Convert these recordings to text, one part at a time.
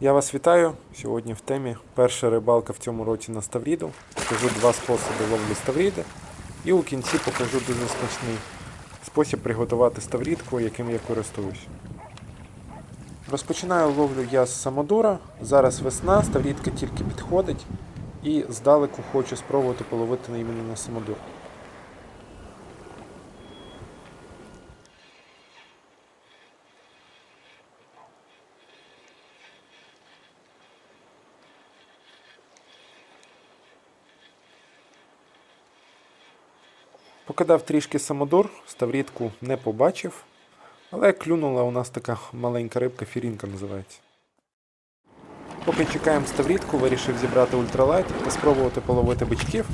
Я вас вітаю. Сьогодні в темі перша рибалка в цьому році на ставріду. Покажу два способи ловлі ставріди. І у кінці покажу дуже смачний спосіб приготувати ставрідку, яким я користуюсь. Розпочинаю ловлю я з самодура. Зараз весна, ставрідка тільки підходить. І здалеку хочу спробувати половити іменно на самодур. Покидав трішки самодор, ставрідку не побачив, але клюнула у нас така маленька рибка, фірінка називається. Поки чекаємо ставрідку, вирішив зібрати ультралайт та спробувати половити бичків.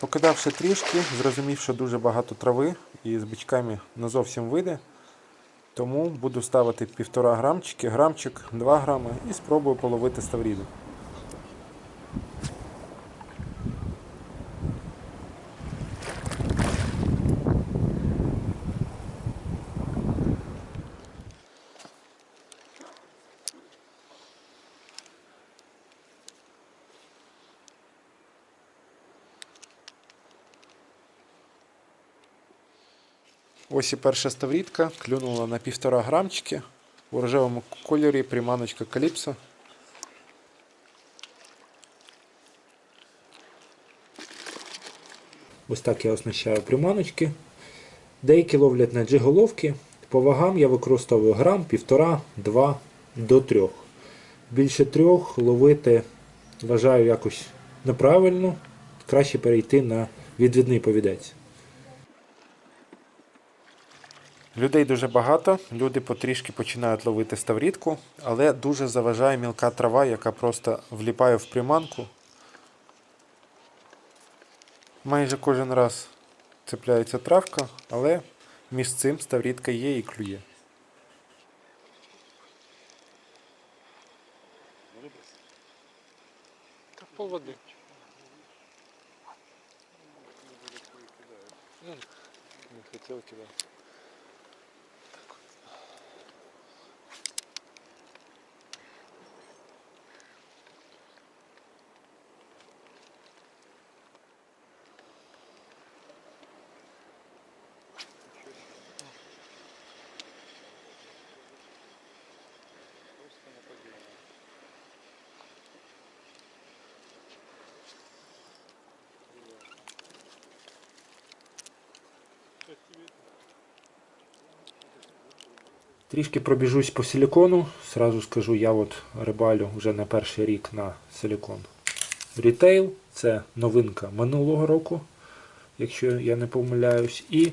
Покидавши трішки, зрозумів, що дуже багато трави і з бичками не зовсім вийде. Тому буду ставити півтора грамчики, грамчик, 2 грами і спробую половити ставріду. Ось і перша ставрідка, клюнула на півтора грамчики. У рожевому кольорі приманочка Каліпсо. Ось так я оснащаю приманочки. Деякі ловлять на джиголовки. По вагам я використовую грам, півтора, два до трьох. Більше трьох ловити вважаю якось неправильно. Краще перейти на відвідний повідець. Людей дуже багато, люди потрішки починають ловити ставрідку, але дуже заважає мілка трава, яка просто вліпає в приманку. Майже кожен раз цепляється травка, але між цим ставрідка є і клює. Та пол води. Ну, Не хотел кидать. Трішки пробіжусь по силікону. Сразу скажу, я от рибалю вже не перший рік на силікон. Рітейл це новинка минулого року, якщо я не помиляюсь. І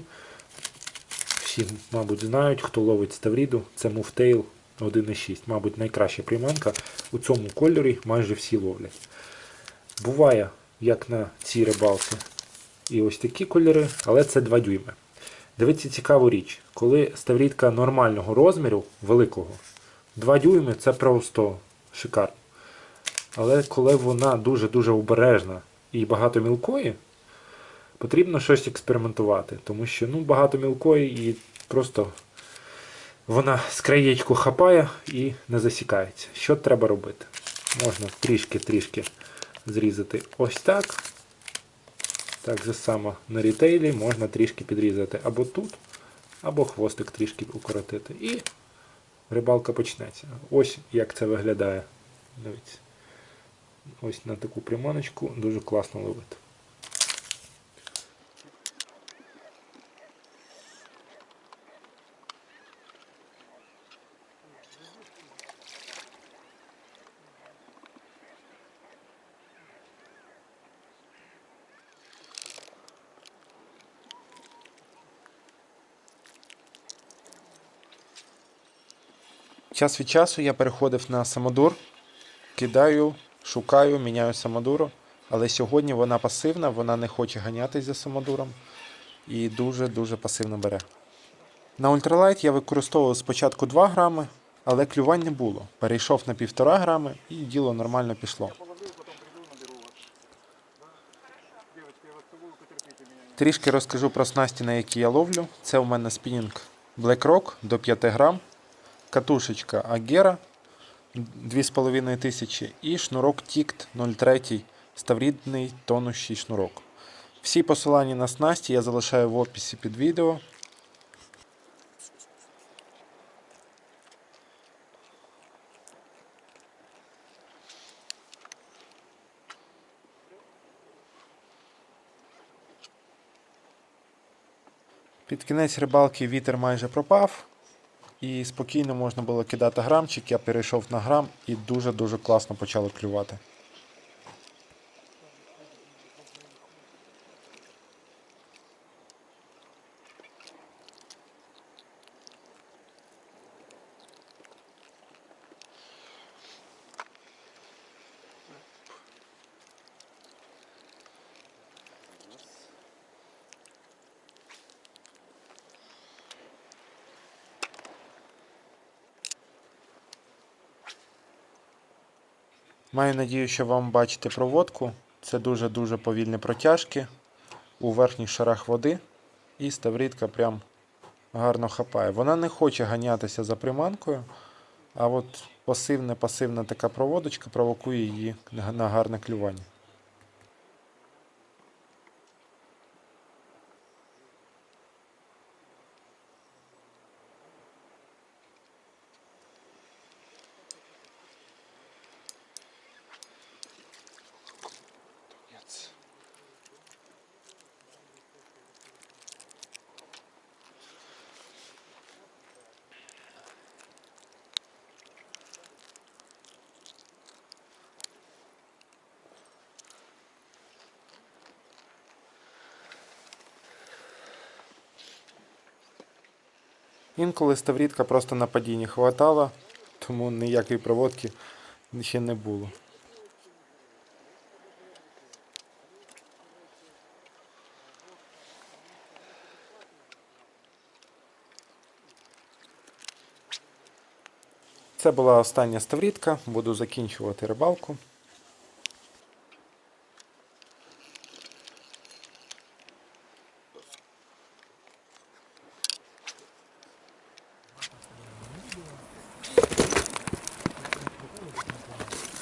всі, мабуть, знають, хто ловить ставріду, це Movetail 1.6. Мабуть, найкраща приманка. У цьому кольорі майже всі ловлять. Буває, як на цій рибалці, і ось такі кольори, але це 2 дюйми. Дивіться цікаву річ, коли ставрідка нормального розміру, великого, 2 дюйми це просто шикарно. Але коли вона дуже-дуже обережна і багато мілкої, потрібно щось експериментувати. Тому що ну, багато мілкої і просто вона з краєчку хапає і не засікається. Що треба робити? Можна трішки-трішки зрізати ось так. Так же само на рітейлі можна трішки підрізати або тут, або хвостик трішки укоротити. І рибалка почнеться. Ось як це виглядає. Дивіться. Ось на таку приманочку дуже класно ловити. Час від часу я переходив на самодур, кидаю, шукаю, міняю самодуру. Але сьогодні вона пасивна, вона не хоче ганятись за самодуром і дуже-дуже пасивно бере. На ультралайт я використовував спочатку 2 грами, Але клювань не було. Перейшов на півтора грами і діло нормально пішло. Трішки розкажу про снасті, на які я ловлю. Це у мене спінінг Black Rock до 5 грам, катушечка Agera 2500 і шнурок Tict 03 ставрідний тонущий шнурок. Всі посилання на снасті я залишаю в описі під відео. Під кінець рибалки вітер майже пропав, і спокійно можна було кидати грамчик. Я перейшов на грам і дуже-дуже класно почало клювати. Маю надію, що вам бачите проводку. Це дуже-дуже повільні протяжки у верхніх шарах води. І ставрідка прям гарно хапає. Вона не хоче ганятися за приманкою, а от пасивна-пасивна така проводочка провокує її на гарне клювання. Інколи ставрідка просто на падінні хватала, тому ніякої проводки ще не було. Це була остання ставрідка, буду закінчувати рибалку.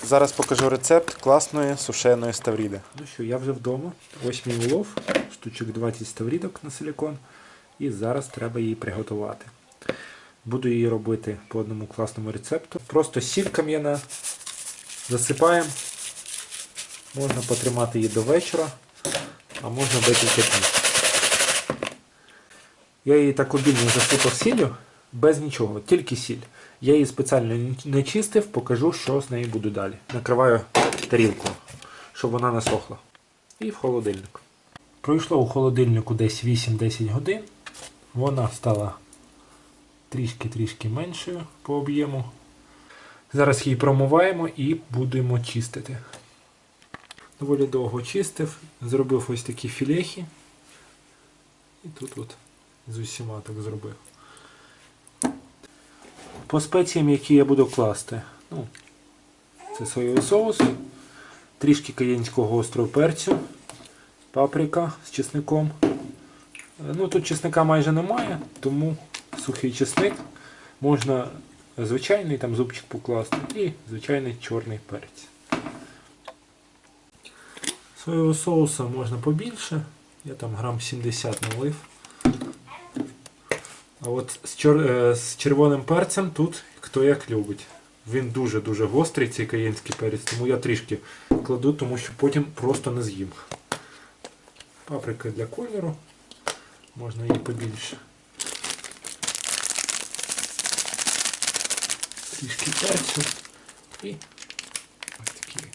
Зараз покажу рецепт класної сушеної ставріди. Ну що, я вже вдома. Ось мій улов, штучок 20 ставрідок на силікон. І зараз треба її приготувати. Буду її робити по одному класному рецепту. Просто сіль кам'яна. Засипаємо. Можна потримати її до вечора, а можна декілька днів. Я її так обільно засипав сіллю, без нічого, тільки сіль. Я її спеціально не чистив, покажу, що з нею буду далі. Накриваю тарілку, щоб вона насохла. І в холодильник. Пройшло у холодильнику десь 8-10 годин. Вона стала трішки-трішки меншою по об'єму. Зараз її промиваємо і будемо чистити. Доволі довго чистив, зробив ось такі філехи. І тут от з усіма так зробив. По спеціям, які я буду класти. Ну, це соєвий соус, трішки каєнського гострого перцю, паприка з чесником. Е, Ну, тут чесника майже немає, тому сухий чесник. Можна звичайний там зубчик покласти і звичайний чорний перець. Соєвого соуса можна побільше. Я там грам 70 налив. А от з, чор... е, з червоним перцем тут хто як любить. Він дуже-дуже гострий, цей каєнський перець, тому я трішки кладу, тому що потім просто не з'їм. Паприка для кольору. Можна її побільше. Трішки перцю і ось такий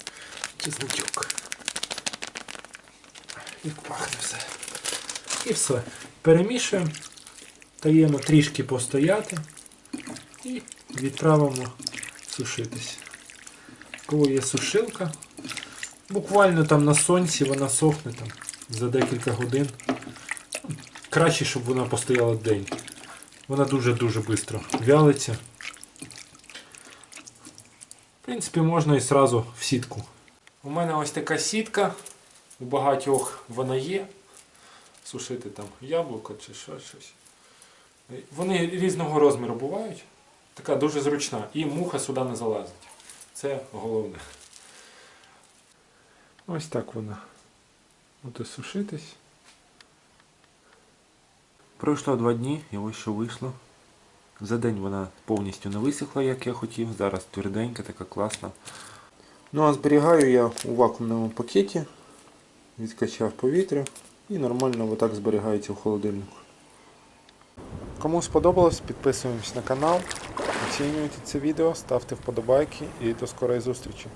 чесночок. Як пахне все. І все. Перемішуємо. Даємо трішки постояти і відправимо сушитись. Коли є сушилка, буквально там на сонці вона сохне там за декілька годин. Краще, щоб вона постояла день. Вона дуже-дуже швидко вялиться. В принципі, можна і сразу в сітку. У мене ось така сітка. У багатьох вона є. Сушити там яблуко чи що, щось. Вони різного розміру бувають. Така дуже зручна. І муха сюди не залазить. Це головне. Ось так вона буде сушитись. Пройшло два дні і ось що вийшло. За день вона повністю не висохла, як я хотів. Зараз тверденька, така класна. Ну а зберігаю я у вакуумному пакеті, відкачав повітря і нормально отак зберігається в холодильнику. Кому сподобалось, підписуємось на канал, оцінюйте це відео, ставте вподобайки і до скорої зустрічі.